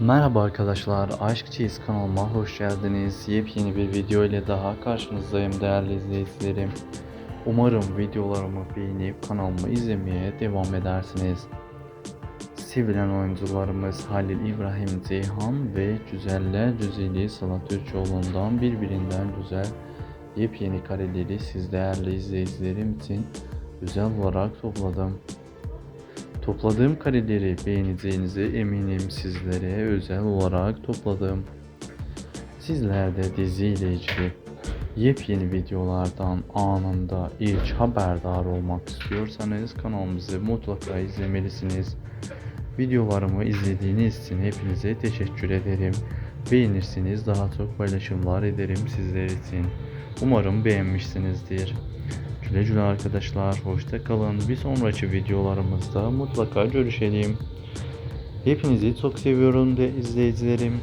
Merhaba arkadaşlar, Aşk Çeyiz kanalıma hoş geldiniz. Yepyeni bir video ile daha karşınızdayım değerli izleyicilerim. Umarım videolarımı beğenip kanalımı izlemeye devam edersiniz. Sevilen oyuncularımız Halil İbrahim Ceyhan ve Güzeller Güzeli Sıla Türkoğlu'ndan birbirinden güzel yepyeni kareleri siz değerli izleyicilerim için güzel olarak topladım. Topladığım kareleri beğeneceğinize eminim sizlere özel olarak topladım. Sizler de dizi ile ilgili yepyeni videolardan anında ilk haberdar olmak istiyorsanız kanalımızı mutlaka izlemelisiniz. Videolarımı izlediğiniz için hepinize teşekkür ederim. Beğenirsiniz daha çok paylaşımlar ederim sizler için. Umarım beğenmişsinizdir. Güle arkadaşlar. Hoşça kalın. Bir sonraki videolarımızda mutlaka görüşelim. Hepinizi çok seviyorum de izleyicilerim.